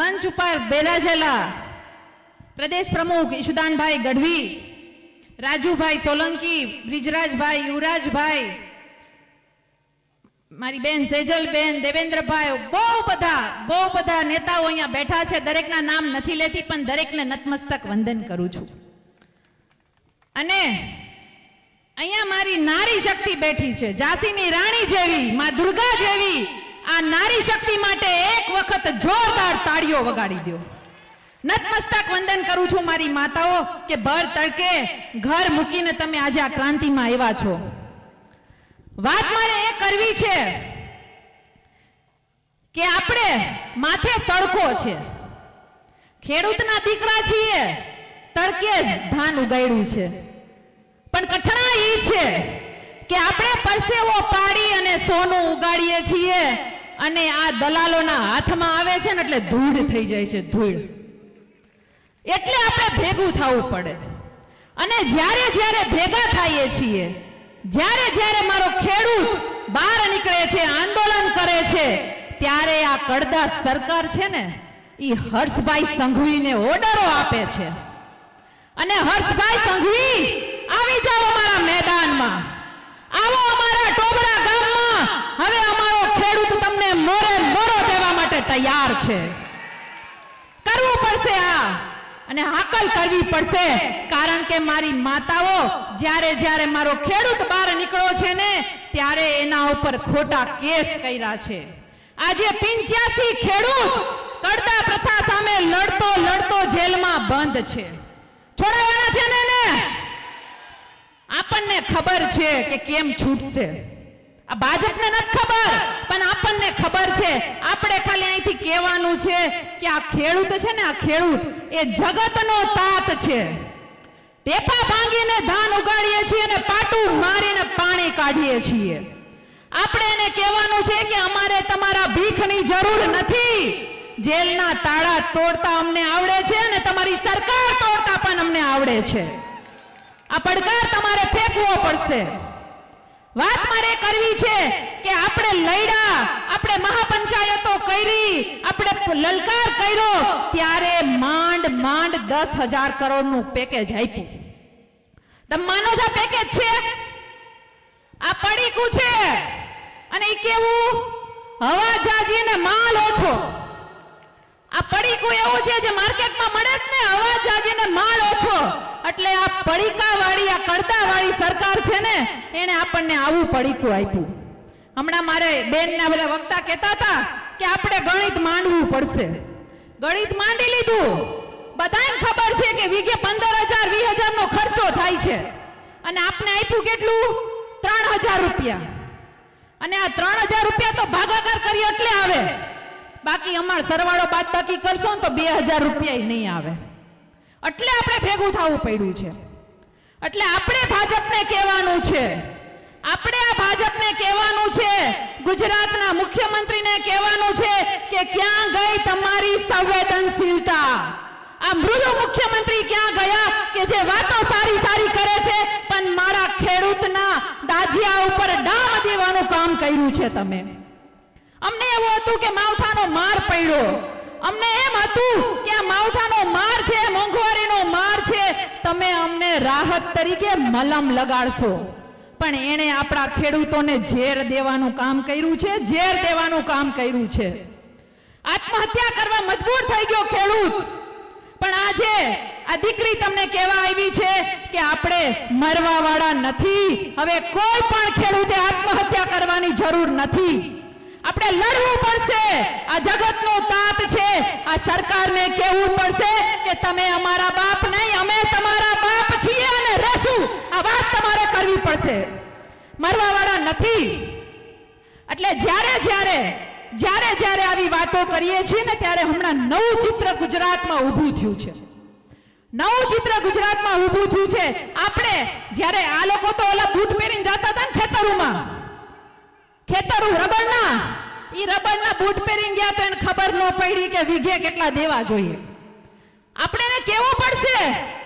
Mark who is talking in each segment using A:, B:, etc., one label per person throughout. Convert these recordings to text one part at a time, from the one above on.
A: મંચ ઉપર બેરાજેલા પ્રદેશ પ્રમુખ ઈશુદાનભાઈ ગઢવી, રાજુભાઈ સોલંકી, બ્રિજરાજભાઈ યુવરાજભાઈ, મારી બેન સેજલબેન દેવેન્દ્રભાઈ બહુ બધા બહુ બધા નેતાઓ અહીંયા બેઠા છે. દરેકના નામ નથી લેતી, પણ દરેકને નતમસ્તક વંદન કરું છું. અને અહીંયા મારી નારી શક્તિ બેઠી છે. ઝાંસીની રાણી જેવી, માં દુર્ગા જેવી આ નારી શક્તિ માટે એક વખત જોરદાર તાળીઓ વગાડી દો. નતમસ્તક વંદન કરું છું મારી માતાઓ, કે ભર તડકે ઘર મૂકીને તમે આજે આ ક્રાંતિમાં આવ્યા છો. વાત મારે એ કરવી છે કે આપણે માથે તડકો છે. ખેડૂતના દીકરા છીએ, તડકે જ ધાન ઉગાડ્યું છે. પણ કઠણા એ છે કે આપણે પરસેવો પાડી અને સોનું ઉગાડીએ છીએ અને આ દલાલોના હાથમાં આવે છે ને એટલે ધૂળ થઈ જાય છે, ધૂળ. એટલે આપણે ભેગું થવું પડે. અને જ્યારે જ્યારે ભેગા થઈએ છીએ, જ્યારે જ્યારે મારો ખેડૂત બહાર નીકળે છે, આંદોલન કરે છે, ત્યારે આ કડદા સરકાર છે ને એ હર્ષભાઈ સંઘવીને ઓર્ડરો આપે છે. અને હર્ષભાઈ સંઘવી, આવી જાઓ અમારા મેદાનમાં. આવો અમારા ટોબરા ગામમાં. હવે અમારો મોરે મોરો દેવા માટે તૈયાર છે. કરવું પડશે આ. અને હાકલ કરવી પડશે. કારણ કે મારી માતાઓ જ્યારે જ્યારે મારો ખેડૂત બહાર નીકળ્યો છે ને, ત્યારે એના ઉપર ખોટા કેસ કર્યા છે. આજે પિંચ્યાસી ખેડૂત કડતા પ્રથા સામે લડતો લડતો જેલમાં બંધ છે. છોડાવાના છે ને આપણને ખબર છે કે કેમ છૂટશે. આ ભાજપને નથી ખબર, પણ આપણને ખબર છે. આપણે ખાલી અહીંથી કહેવાનું છે કે આ ખેડૂત છે ને આ ખેડૂત, એ જગતનો તાત છે. ટેપા ભાંગીને ધાન ઉગાડીએ છીએ અને પાટું મારીને પાણી કાઢીએ છીએ. આપણે એને કહેવાનું છે કે અમારે તમારા ભીખની જરૂર નથી. જેલના તાળા તોડતા અમને આવડે છે અને તમારી સરકાર તોડતા પણ અમને આવડે છે. આ પડકાર તમારે ફેંકવો પડશે. વાત મારે કરવી છે કે આપણે લડ્યા આપણે મહાપંચાયતો કરી, આપણે લલકાર કર્યો, ત્યારે માંડ માંડ દસ હજાર કરોડનું પેકેજ આપ્યું. તમે માનો છો પેકેજ છે? આ પડીકું છે. અને એ કેવું? હવા જાજી ને માલ ઓછો. આ પડીકું એવું છે જે માર્કેટમાં મળે જ ને, હવા જાજી ને માલ ઓછો. એટલે આ પડીકા વાળી આ કડતા વાળી સરકાર છે ને એને આપણને આવું પડીકું આપ્યું. હમણાં મારે બેનના બધા વક્તા કહેતા હતા કે આપણે ગણિત માંડવું પડશે. ગણિત માંડી લીધું. બધાને ખબર છે કે વીઘે પંદર હજાર, વીસ હજાર નો ખર્ચો થાય છે. અને આપને આપ્યું કેટલું? ત્રણ હજાર રૂપિયા. અને આ ત્રણ હજાર રૂપિયા તો ભાગાકાર કરી એટલે આવે. બાકી અમાર સરવાળો બાદ બાકી કરશો ને તો બે હજાર રૂપિયા નહીં આવે. એટલે આપણે ભેગું થવું પડ્યું છે. એટલે આપણે ભાજપને કહેવાનું છે. આપણે આ ભાજપને કહેવાનું છે. ગુજરાતના મુખ્યમંત્રીને કહેવાનું છે કે ક્યાં ગઈ તમારી સંવેદનશીલતા? આ મૃદુ મુખ્યમંત્રી ક્યાં ગયા કે જે વાતો સારી સારી કરે છે, પણ મારા ખેડૂતના દાજિયા ઉપર ડામ દેવાનું કામ કર્યું છે તમે. અમને એવું હતું કે માવઠાનો માર પડ્યો. અમને એમ હતું કે આ માવઠાનો માર છે, મોંઘવારીનો માર છે, તમે અમને રાહત તરીકે મલમ લગાડશો. પણ એણે આપણા ખેડૂતોને ઝેર દેવાનું કામ કર્યું છે, ઝેર દેવાનું કામ કર્યું છે. આત્મહત્યા કરવા મજબૂર થઈ ગયો ખેડૂત. પણ આજે આ દીકરી તમને કહેવા આવી છે કે આપણે મરવાવાળા નથી. હવે કોઈ પણ ખેડૂતે આત્મહત્યા કરવાની જરૂર નથી. આપણે લડવું પડશે. આ જગતનો તાત છે. આ સરકારને કહેવું પડશે કે તમે અમારા બાપ નહીં, અમે તમારા બાપ છીએ અને રહેશું. આ વાત તમારે કરવી પડશે. મરવાવાળા નથી. એટલે જ્યારે જ્યારે જ્યારે જ્યારે આવી વાતો કરીએ છીએ ને ત્યારે હમણાં નવું ચિત્ર ગુજરાતમાં ઊભું થયું છે. નવું ચિત્ર ગુજરાતમાં ઊભું થયું છે. આપણે જ્યારે આ લોકો તો ઓલા બૂટ પહેરીને જતા હતા ને ખેતરોમાં ખેતરું રબરના. ઈ રબરના બૂટ પહેરીને ગયા તો એને ખબર ન પડી કે વીઘે કેટલા દેવા જોઈએ. આપણે એને કહેવું પડશે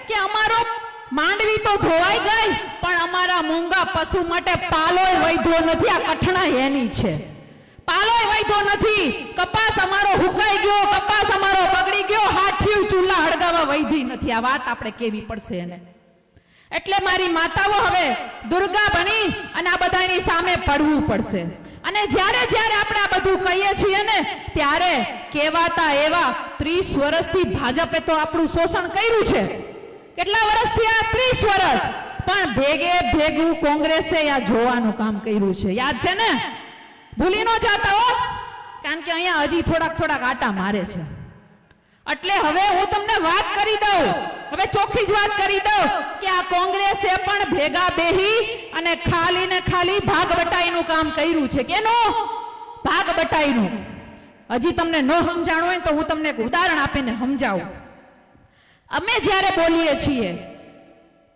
A: કે અમારો માંડવી તો ધોવાઈ ગઈ, પણ અમારા મૂંગા પશુ માટે પાલોય વૈધો નથી, આ કઠણા એની છે. પાલોય વૈધો નથી. કપાસ અમારો હુકાઈ ગયો, કપાસ અમારો બગડી ગયો, હાથથી ચૂલા હળગાવા વૈધી નથી. આ વાત આપણે કેવી પડશે એને. એટલે મારી માતાઓ હવે દુર્ગા બની અને આ બધાની સામે પડવું પડશે. અને જ્યારે જ્યારે આપણે આ બધું કહીએ છીએ ને, ત્યારે કહેવાતા એવા ત્રીસ વર્ષથી ભાજપે તો આપણું શોષણ કર્યું છે. કેટલા વર્ષથી આ ત્રીસ વર્ષ? પણ ભેગે ભેગું કોંગ્રેસે આ જોવાનું કામ કર્યું છે. યાદ છે ને? ભૂલી ન જાતા હો. કારણ કે અહીંયા હજી થોડાક થોડાક આટા મારે છે. એટલે હવે હું તમને વાત કરી દઉં. હવે ચોખ્ખી જ વાત કરી દઉં કે આ કોંગ્રેસે પણ ભેગા બેહી અને ખાલી ને ખાલી ભાગ બટાઈનું કામ કર્યું છે. કેનું? ભાગ બટાઈનું. હજી તમને ન સમજાણું હોય તો હું તમને એક ઉદાહરણ આપીને સમજાવું. અમે જ્યારે બોલીએ છીએ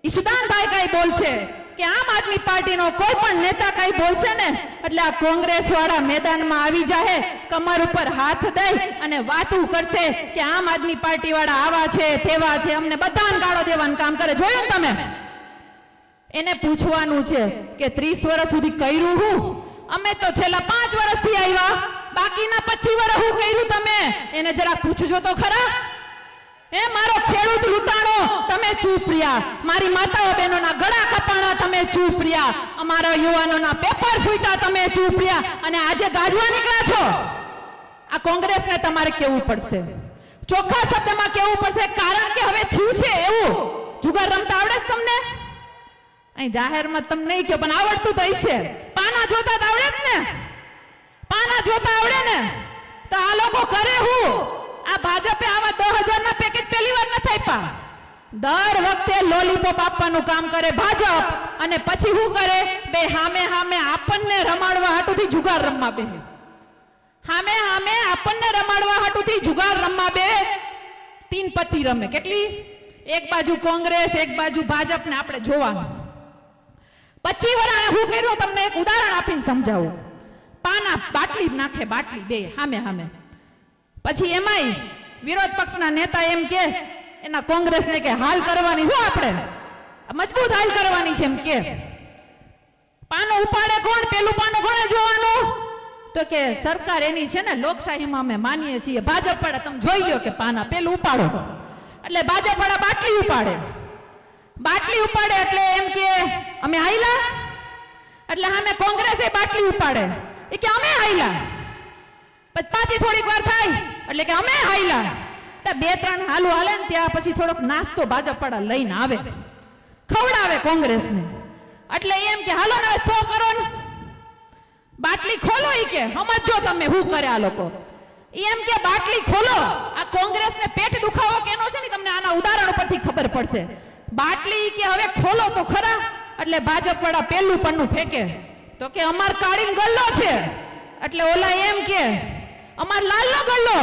A: ઈશુદાનભાઈ કઈ બોલશે? કે આમ આદમી પાર્ટીનો કોઈ પણ નેતા કઈ બોલશે ને, એટલે આ કોંગ્રેસ વાળા મેદાનમાં આવી જાહે, કમર ઉપર હાથ દઈ અને વાતું કરશે કે આમ આદમી પાર્ટી વાળા આવા છે, તેવા છે, અમને બધાને ગાળો દેવાનું કામ કરે. જોયું તમે? એને પૂછવાનું છે કે ત્રીસ વર્ષ સુધી કર્યું હું? અમે તો છેલ્લા પાંચ વર્ષથી આવ્યા, બાકીના પચીસ વર્ષ હું કર્યું તમે? એને જરા પૂછજો તો ખરા. હે, મારો ખેડૂત લૂંટાણો, તમે ચૂપ રહ્યા. મારી માતાઓ બહેનોના ગળા કપાણા, તમે ચૂપ રહ્યા. અમારા યુવાનોના પેપર ફૂટ્યા, તમે ચૂપ રહ્યા. અને આજે ગાજવા નીકળ્યા છો. આ કોંગ્રેસને તમારે કેવું પડશે? ચોખ્ખા શબ્દમાં કેવું પડશે? કારણ કે હવે થયું છે એવું. જુગાર રમતા આવડે છે તમને? અહીં જાહેરમાં તમને નહીં કહ્યું પણ આવડતું તો હશે. પાના જોતા આવડે જ ને. પાના જોતા આવડે ને. તો આ લોકો કરે હું? આ ભાજપે આવા દસ હજાર ના પેકેજ પહેલી વાર નથી આપ્યા. દર વખતે લોલીપોપ આપવાનું કામ કરે ભાજપ અને પછી શું કરે? બે હામે હામે આપણને રમાડવા હાટુથી જુગાર રમવા બે હામે હામે આપણને રમાડવા હાટુથી જુગાર રમવા બે તીન પત્તી રમે. કેટલી? એક બાજુ કોંગ્રેસ, એક બાજુ ભાજપ ને આપણે જોવાનું. પચી વર્ષ હું કર્યું? તમને એક ઉદાહરણ આપીને સમજાવું. પાના બાટલી નાખે, બાટલી બે, હામે હામે. પછી એમાંય વિરોધ પક્ષના નેતા એમ કે, એના કોંગ્રેસને કે હાલ કરવાની છે આપણે? મજબૂત હાલ કરવાની છે એમ કે. પાનો ઉપાડે કોણ? પેલું પાનું કોણે જોવાનું? તો કે સરકાર એની છે ને લોકશાહીમાં અમે માનીએ છીએ. ભાજપ વાળા તમે જોઈ લો કે પાના પેલું ઉપાડો. એટલે ભાજપ વાળા બાટલી ઉપાડે. બાટલી ઉપાડે એટલે એમ કે, અમે આયલા એટલે સામે કોંગ્રેસે બાટલી ઉપાડે. એ કે, અમે આયલા પછી પાછી થોડીક વાર થાય, એટલે કે અમે હાઈલા તો બે ત્રણ હાલું હાલે ને ત્યાં પછી થોડોક નાસ્તો ભાજપ વાળા લઈને આવે. ખવડાવે કોંગ્રેસને. એટલે એમ કે હાલો ને હવે કરો ને? બાટલી ખોલો ઈ કે સમજો તમે શું કરે આ લોકો. એમ કે બાટલી ખોલો. આ કોંગ્રેસને પેટ દુખાવો કેનો છે ને તમને આના ઉદાહરણ પરથી ખબર પડશે. બાટલી કે હવે ખોલો તો ખરા, એટલે ભાજપ વાળા પેલું પન્નું ફેંકે. તો કે અમાર કાળીન ગલ્લો છે. એટલે ઓલા એમ કે અમાર લાલનો ગલ્લો.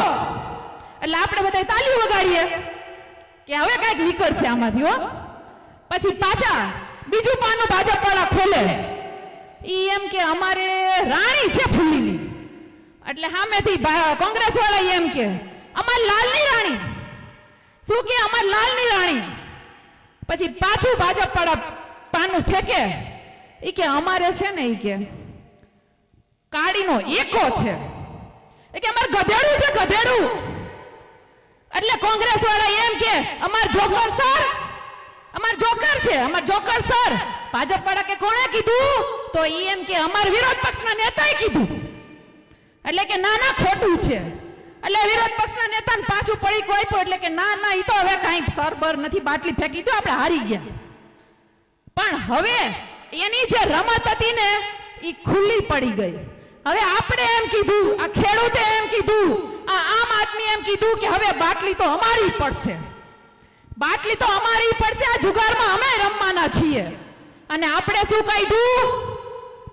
A: એટલે આપણે બધા તાલી વગાડીએ કે હવે કંઈક નીકળશે આમાંથી, હો. પછી પાછા બીજું પાનું ભાજપ વાળા ખોલે. ઈ એમ કે અમારે રાણી છે ફૂલીની. એટલે સામેથી કોંગ્રેસ વાળા એમ કે, અમાર લાલની રાણી. શું કે, અમાર લાલની રાણી. પછી પાછું ભાજપ વાળા પાનું ફેંકે. ઈ કે, અમારે છે ને, ઈ કે, કાળીનો એકો છે. એ કે અમાર ગધેડું છે, ગધેડું. એટલે કોંગ્રેસ વાળા એમ કે, અમાર જોકર સર, અમાર જોકર છે, અમાર જોકર સર. ભાજપ વાળા કે, કોણે કીધું? તો ઈ એમ કે, અમાર વિરોધ પક્ષના નેતાએ કીધું. એટલે કે ના ના ખોટું છે. એટલે વિરોધ પક્ષના નેતાને પાછું પડી કોઈ એટલે કે ના ના, ઈ તો હવે કાંઈ સરબર નથી, બાટલી ફેંકી દો, આપણે હારી ગયા. પણ હવે એની જે રમત હતી ને એ ખુલ્લી પડી ગઈ. હવે આપણે એમ કીધું, આ ખેડૂતે એમ કીધું, આ આમ આદમી એમ કીધું કે હવે બાટલી તો અમારી પડશે. બાટલી તો અમારી પડશે, આ જુગારમાં અમે રમવાના છીએ. અને આપણે શું કાઢ્યું?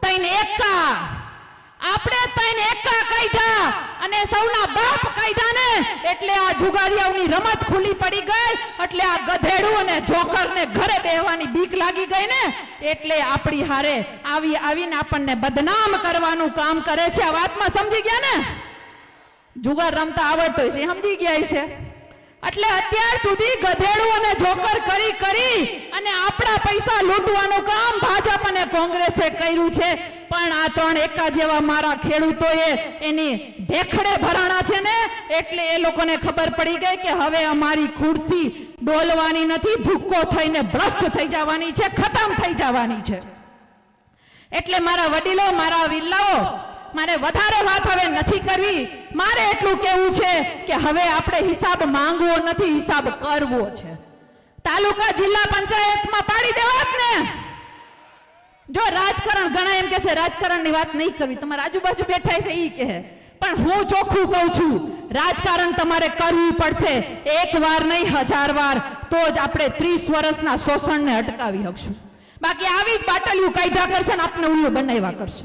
A: તૈન એકા. આપણે તૈન એકા કાઢ્યા. અને સૌના બાપ કાઢ્યા ને એટલે આ જુગારિયાઓની રમત ખુલી પડી ગઈ, એટલે આ ગધેડું અને જોકરને ઘરે બેહવાની બીક લાગી ગઈ ને, એટલે આપણી હારે આવી આવીને આપણને બદનામ કરવાનું કામ કરે છે. આ વાતમાં સમજી ગયા ને? જુગાર રમતા આવડતો છે સમજી ગયા છે એટલે અત્યાર સુધી ગધેડું અને જોકર કરી કરી અને આપણા પૈસા લૂંટવાનું કામ ભાજપ અને કોંગ્રેસે કર્યું છે. પણ આ ત્રણ એકા જેવા મારા ખેડૂતોએ એની ભેખડે ભરાણા છે ને, એટલે એ લોકોને ખબર પડી ગઈ કે હવે અમારી ખુરશી ડોલવાની નથી, ભૂક્કો થઈને ભ્રષ્ટ થઈ જવાની છે, ખતમ થઈ જવાની છે. એટલે મારા વડીલો, મારા વિલ્લાઓ મારે વધારે વાત હવે નથી કરવી. મારે એટલું કહેવું છે કે હવે આપણે હિસાબ માંગવો નથી, હિસાબ કરવો છે. તાલુકા જિલ્લા પંચાયતમાં પાડી દેવાત ને. જો રાજકારણ ઘણા એમ કહેશે, રાજકારણની વાત નહીં કરવી. તમારા આજુબાજુ બેઠા છે એ કહે. પણ હું ચોખ્ખું કહું છું, રાજકારણ તમારે કરવું પડશે. એક વાર નહીં, હજાર વાર. તો જ આપણે ત્રીસ વર્ષના શોષણને અટકાવી શકશું બાકી આવી જ બાટલીઓ કાયદા કરશે ને આપણે ઉલ્લું બનાવ્યા કરશે.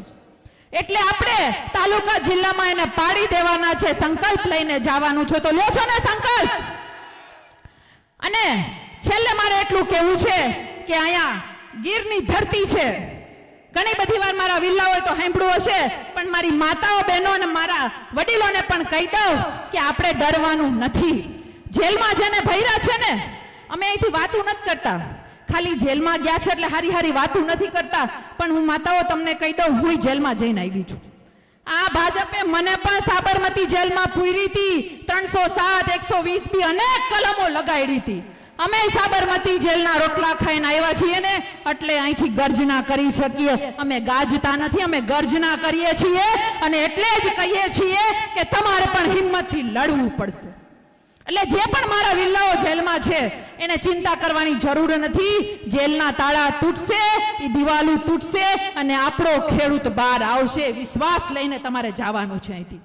A: એટલે આપણે તાલુકા જિલ્લામાં એને પાડી દેવાના છે, સંકલ્પ લઈને જવાનું છે. તો લ્યો છો ને સંકલ્પ? અને છેલ્લે મારે એટલું કહેવું છે કે અહીંયા ગીરની ધરતી છે. ઘણી બધી વાર મારા વિલ્લાઓએ તો સાંભળ્યું હશે, પણ મારી માતાઓ, બહેનો અને મારા વડીલોને પણ કહી દઉં કે આપણે ડરવાનું નથી. જેલમાં જેને ભૈરા છે ને, અમે અહીંથી વાતું નથી કરતા. ખાલી જેલમાં ગયા છે એટલે હારી હારી વાતું નથી કરતા. પણ હું માતાઓ તમને કહી દઉં, હું જેલમાં જઈને આવી છું. આ ભાજપે મને પણ સાબરમતી જેલમાં પૂરી હતી. ત્રણસો સાત, એકસો વીસ બી અનેક કલમો લગાડી હતી. અમે સાબરમતી જેલના રોટલા ખાઈને આવ્યા છીએ ને, એટલે અહીંથી ગર્જના કરી શકીએ. અમે ગાજતા નથી, અમે ગર્જના કરીએ છીએ. અને એટલે જ કહીએ છીએ કે તમારે પણ હિંમતથી લડવું પડશે. એટલે જે પણ મારા વિલ્લાઓ જેલમાં છે, એને ચિંતા કરવાની જરૂર નથી. જેલના તાળા તૂટશે એ દિવાલું તૂટશે અને આપણો ખેડૂત બહાર આવશે. વિશ્વાસ લઈને તમારે જવાનું છે અહીંથી.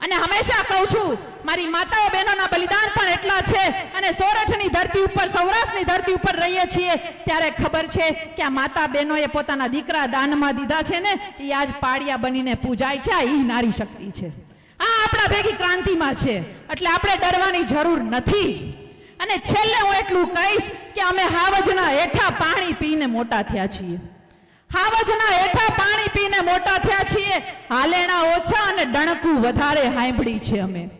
A: અને હંમેશા કહું છું, મારી માતાઓ બહેનોના બલિદાન પણ એટલા છે અને સોરઠની ધરતી ઉપર, સૌરાષ્ટ્રની ધરતી ઉપર રહીએ છીએ, ત્યારે ખબર છે કે આ માતા બહેનોએ પોતાના દીકરા દાનમાં દીધા છે ને એ આજ પાડિયા બનીને પૂજાય છે, આ એ નારી શક્તિ છે. આ આપણા ભેગી ક્રાંતિમાં છે. એટલે આપણે ડરવાની જરૂર નથી. અને છેલ્લે હું એટલું કહીશ કે અમે હાવજના હેઠા પાણી પીને મોટા થયા છીએ. હાવજના હેઠા પાણી પીને મોટા થયા છીએ. હાલેણા ઓછા અને ડણકું વધારે હાંભળી છે અમે.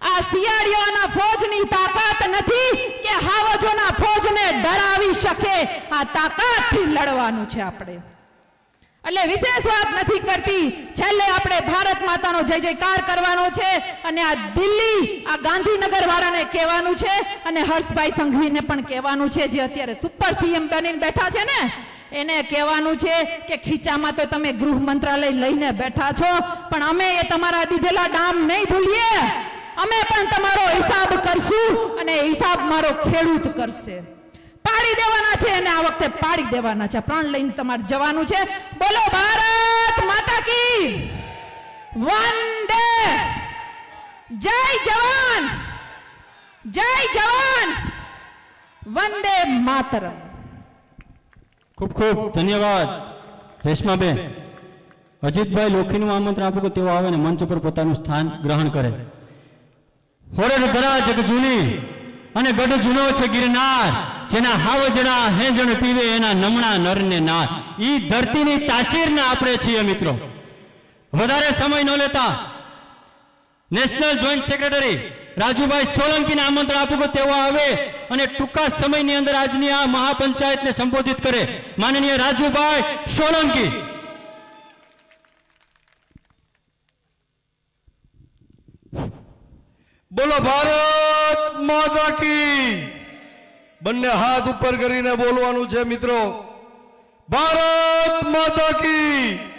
A: આ શિયાળીઓના ફોજની તાકાત નથી કે હાવજોના ફોજને ડરાવી શકે. આ તાકાતથી લડવાનું છે આપણે. એટલે વિશેષ વાત નથી કરતી. છેલ્લે આપણે ભારત માતાનો જય જયકાર કરવાનો છે અને આ દિલ્હી, આ ગાંધીનગર વાળાને કહેવાનું છે અને હર્ષભાઈ સંઘવીને પણ કહેવાનું છે જે અત્યારે સુપર સીએમ બનીને બેઠા છે ને. એને કહેવાનું છે કે ખીચામાં તો તમે ગૃહ મંત્રાલય લઈને બેઠા છો, પણ અમે એ તમારા દીધેલા ડામ નહીં ભૂલીએ. અમે પણ તમારો હિસાબ કરશું અને હિસાબ મારો ખેડૂત કરશે. પાડી દેવાના છે અને આ વખતે પાડી દેવાના છે. પ્રાણ લઈને તમારે જવાનું છે. બોલો, ભારત માતા કી વંદે જય જવાન! જય જવાન! વંદે માતરમ.
B: ખૂબ ખૂબ ધન્યવાદ. રેશમાબેન અજીતભાઈ લોખીનું આમંત્રણ આપું કે તેઓ આવે ને મંચ પર પોતાનું સ્થાન ગ્રહણ કરે. હોરે ધરા જગ જૂની અને ગઢ જૂનો છે ગિરનાર. જેના હાવજણા હેજણ પીવે, એના નમણા નરને ના. ઈ ધરતીની તાસીરને આપણે છીએ મિત્રો. વધારે સમય ન લેતા નેશનલ જોઈન્ટ સેક્રેટરી રાજુભાઈ સોલંકીને આમંત્રણ આપું કે તેઓ આવે અને ટૂંકા સમયની અંદર આજની આ મહાપંચાયતને સંબોધિત કરે. માનનીય રાજુભાઈ સોલંકી.
C: બોલો, ભારત માતા કી. બંને હાથ ઉપર કરીને બોલવાનું છે મિત્રો. ભારત માતા કી